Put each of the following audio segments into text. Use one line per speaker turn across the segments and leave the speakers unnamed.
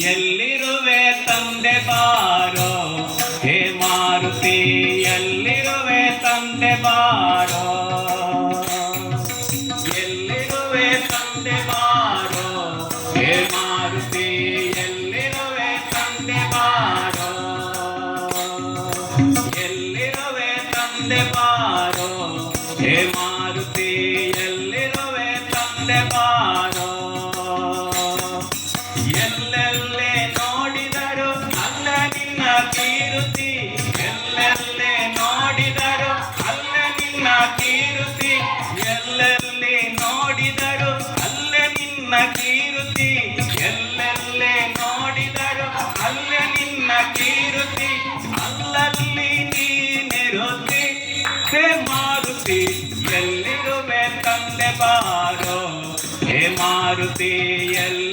ಎಲ್ಲಿರುವೆ ತಂದೆ ಬಾರೋ? ಹೇ ಮಾರುತಿ, ಎಲ್ಲಿರುವೆ ತಂದೆ ಬಾರೋ? ಎಲ್ಲಿರುವೆ ತಂದೆ ಬಾರೋ? ಹೇ ಮಾರುತಿ, ಎಲ್ಲಿರುವೆ ತಂದೆ ಬಾರೋ? ಎಲ್ಲಿರುವೆ ತಂದೆ ಬಾರೋ? ಹೇ ಎಲ್ಲೆಲ್ಲೇ ನೋಡಿದರು ಅಲ್ಲ ನಿನ್ನ ಕೀರುತಿ. ಎಲ್ಲೆಲ್ಲೇ ನೋಡಿದರು ಅಲ್ಲ ನಿನ್ನ ಕೀರುತಿ. ಎಲ್ಲೆಲ್ಲೇ ನೋಡಿದರು ಅಲ್ಲ ನಿನ್ನ ಕೀರುತಿ. ಎಲ್ಲೆಲ್ಲೇ ನೋಡಿದರು ಅಲ್ಲ ನಿನ್ನ ಕೀರುತಿ. ಅಲ್ಲಲ್ಲಿ ನೀನಿರುತ್ತಿ, ಹೇ ಮಾರುತಿ, ಎಲ್ಲಿರುವೆ ತಂದೆ ಬಾರೋ? ಹೇ ಮಾರುತಿ, ಎಲ್ಲ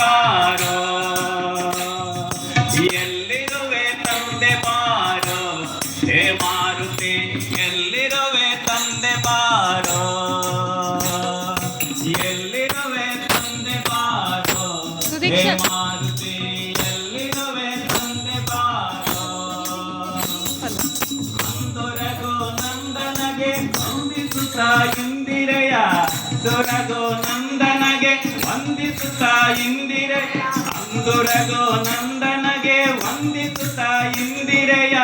ಬಾರೋ? ಎಲ್ಲಿರುವೆ ತಂದೆ ಬಾರೋ? ಹೇ ಮಾರುತಿ ಎಲ್ಲಿರುವೆ ತಂದೆ ಬಾರೋ? ಎಲ್ಲಿರುವೆ ತಂದೆ ಬಾರೋ? ಹೇ. ಮಾರುತಿ ಎಲ್ಲಿರುವೆ ತಂದೆ ಬಾರೋ? ದೊರಗೋ ನಂದನಗೆ ವಂದಿಸುತ್ತ ಇಂದಿರೆಯ ದೊರಗೋ ವಂದಿಸುತ್ತ ಇಂದಿರೆಯ ಅಂದುರಗೋ ನಂದನಗೆ ವಂದಿಸುತ್ತ ಇಂದಿರೆಯ.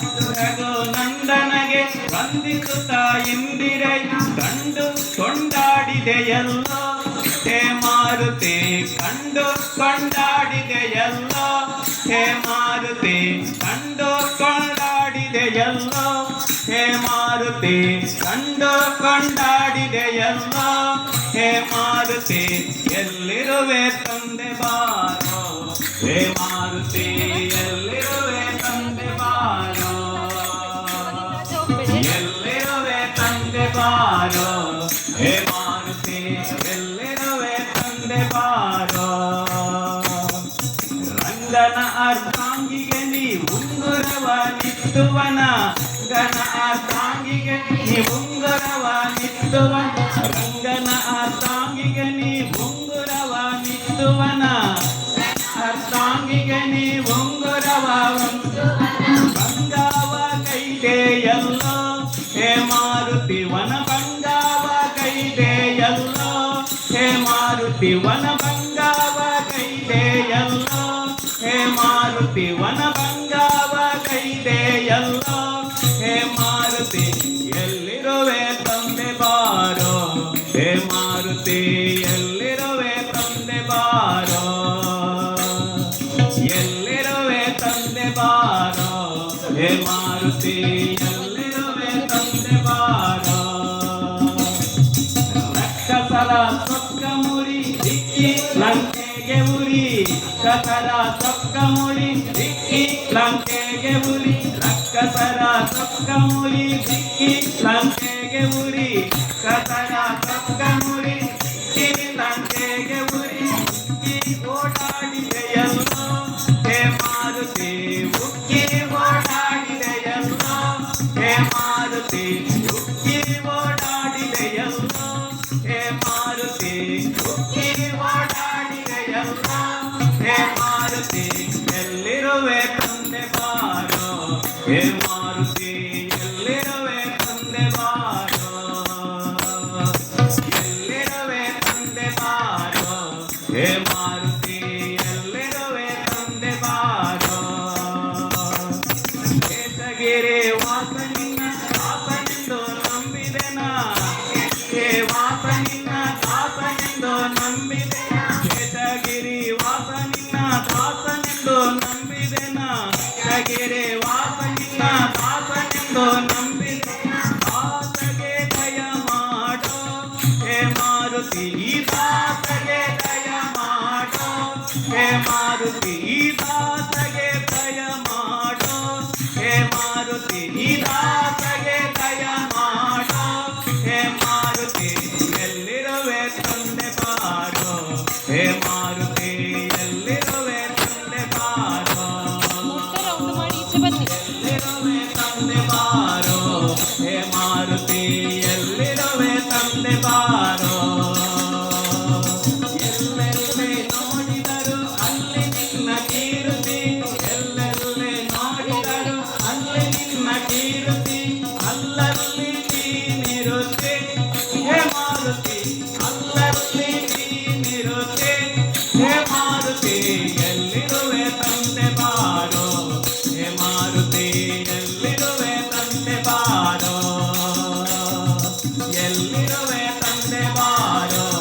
ಅಂದುರಗೋ ನಂದನಗೆ ವಂದಿಸುತ್ತ ಇಂದಿರೆಯ ಕಂಡು ಕೊಂಡಾಡಿದೆಯಲ್ಲೋ ಹೇ ಮಾರುತಿ. ಕಂಡು ಕೊಂಡಾಡಿದೆಯಲ್ಲೋ ಹೇ ಮಾರುತಿ. ಕಂಡು ಕೊಂಡಾಡಿದೆಯಲ್ಲೋ ಹೇ ಮಾರುತಿ, ಕಂಡು ಕೊಂಡಾಡಿದೆಯಲ್ಲೋ ಹೇ ಮಾರುತಿ, ಎಲ್ಲಿರುವೆ ತಂದೆ ಬಾರೋ? ಹೇ ಮಾರುತಿ, ಎಲ್ಲಿರುವೆ ತಂದೆ ಬಾರೋ? ಎಲ್ಲಿರುವೆ ತಂದೆ ಬಾರೋ? ಹೇ ಮಾರುತಿ, ಎಲ್ಲಿರುವೆ ತಂದೆ ಬಾರೋ? ರಂಗನ ಅರ್ಧಾಂಗಿಗೆ ನೀ ಉಂಗುರವ ನಿತ್ತುವನ. ಅರ್ಧಾಂಗಿಗೆ ನೀ ಉಂಗುರವ ನಿತ್ತುವನ ರಂಗನ ಅರ್ಧಾಂಗಿಗೆ ನೀ ಉಂಗುರವ ನಿತ್ತುವನ ಅರ್ಧಾಂಗಿಗೆ ನೀ ಉಂಗುರವ ಬಂಗಾವ ಕೈದೆಯಲ್ಲೋ ಹೇ ಮಾರುತಿ ವನ ಬಂಗಾವ ಕೈದೆಯಲ್ಲೋ ಹೇ ಮಾರುತಿ ವನ ಬಂಗಾವ ಕೈದೆಯಲ್ಲೋ ಹೇ ಮಾರುತಿ ವನ ಬಂಗಾವ ಎಲ್ಲಿರುವೆ ತಂದೆ ಬಾರೋ? ಎಲ್ಲಿರುವೆ ತಂದೆ ಬಾರೋ? ಹೇ ಮಾರುತಿ, ಎಲ್ಲಿರುವೆ ತಂದೆ ಬಾರೋ? ರಕ್ಕಸರ ಸೊಕ್ಕ ಮುರಿ ದಿಕ್ಕಿ ಲಂಕೆಗೆ ಉರಿ. ರಕ್ಕಸರ ಸೊಕ್ಕ ದಿಕ್ಕಿ ಲಂಕೆಗೆ ಉರಿ. ರಕ್ಕಸರ ಸೊಕ್ಕ ದಿಕ್ಕಿ ಲಂಕೆಗೆ ಉರಿ. ಕಸರ ಮಾರುತಿ ಎಲ್ಲಿರುವೆ ತಂದೆ ಬಾರೋ ಹೇ ಮಾರುತಿ ವಾಸನಿನ ದಾಸನೆಂದು ನಂಬಿದೆ ಕೇಸಗಿರಿ ವಾಸನಿನ ದಾಸನೆಂದು ನಂಬಿದೆನ? ಕೇಸಗಿರಿ ವಾಸನಿನ ದಾಸನೆಂದು ಮಾರುತಿ ಎಲ್ಲಿರುವೆ ತಂದೆ ಬಾರೋ? ಎಲ್ಲೆಲ್ಲೇ ನೋಡಿದರು ಅಲ್ಲಿ ನಿನ್ನ ಕೀರುತಿ ಎಲ್ಲೆಲ್ಲೇ ನೋಡಿದರು ಅಲ್ಲಿ ನಿನ್ನ ಕೀರುತಿ, ಅಲ್ಲಲ್ಲಿ ನೀನಿರುತ್ತೆ. ಹೇ ಮಾರುತಿ, ಅಲ್ಲಲ್ಲಿ ನೀನಿರುತ್ತೆ. ಹೇ എല്ലേ തന്റെ വാരോ